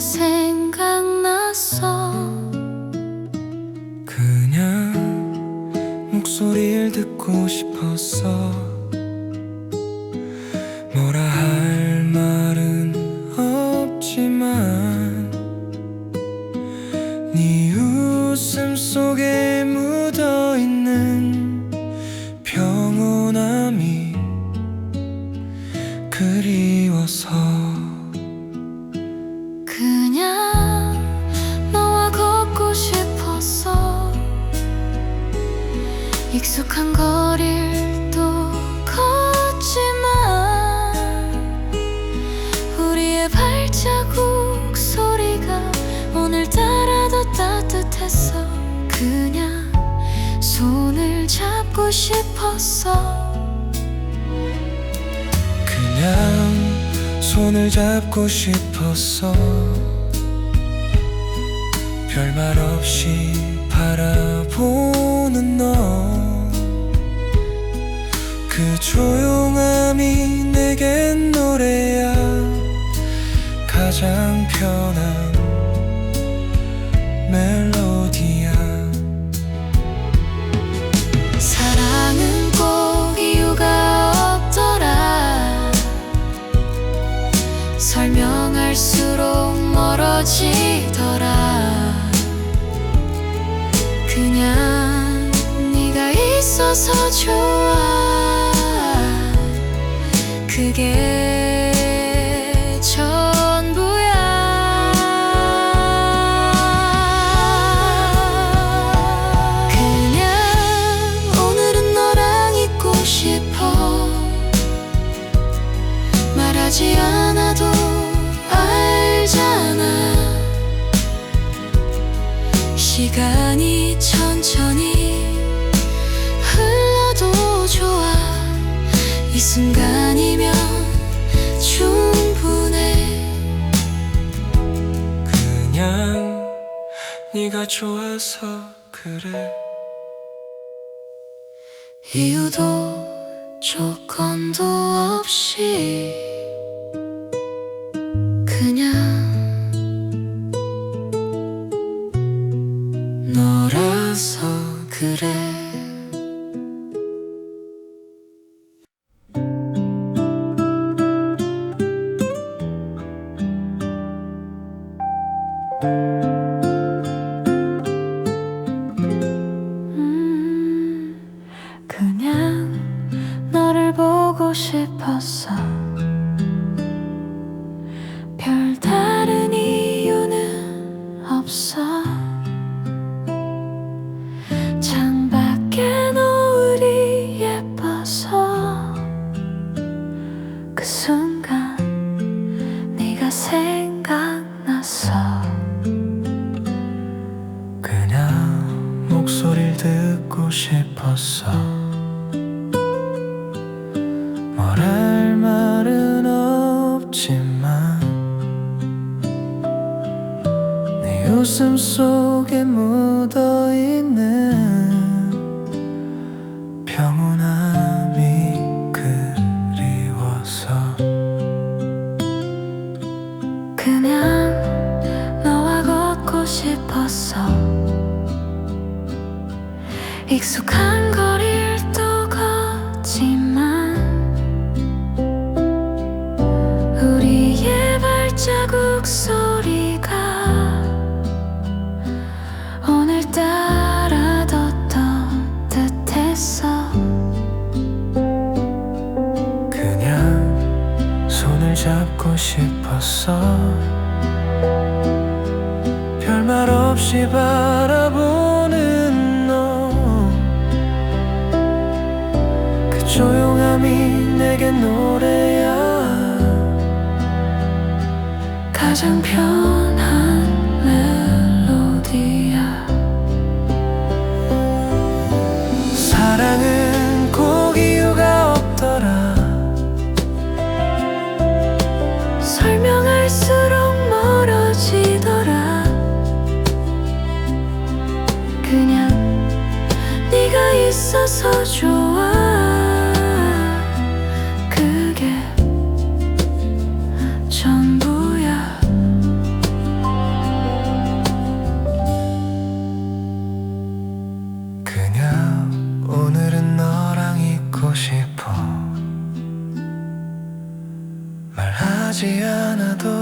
생각났어 그냥 목소리를 듣고 싶었어. 익숙한 거리를 또 걷지만 우리의 발자국 소리가 오늘따라 더 따뜻했어 그냥 손을 잡고 싶었어. 그냥 손을 잡고 싶었어 별말 없이 바라보는 너. 그 조용함이 내겐 노래야. 가장 편한 멜로디야. 사랑은 꼭 이유가 없더라. 설명할수록 멀어지더라 있어서 좋아. 그게 전부야. 그냥 오늘은 너랑 있고 싶어. 말하지 않아도 알잖아. 시간이 천천히 순간이면 충분해. 그냥 네가 좋아서 그래. 이유도 조건도 없이 그냥 너를 보고 싶었어. 별다른 이유는 없어. 창밖에 노을이 예뻐서. 그 순간 네가 생각났어. 그냥 목소리를 듣고 싶었어 네 웃음 속에 묻어있는 평온함이 그리워서 그냥 너와 걷고 싶었어. 익숙한 거리를 또 걷지만 우리의 발자국 소 잡고 싶었어. 별말 없이 바라보는 너. 그 조용함이 내겐 노래야. 가장 편 그냥 네가 있어서 좋아. 그게 전부야. 그냥 오늘은 너랑 있고 싶어. 말하지 않아도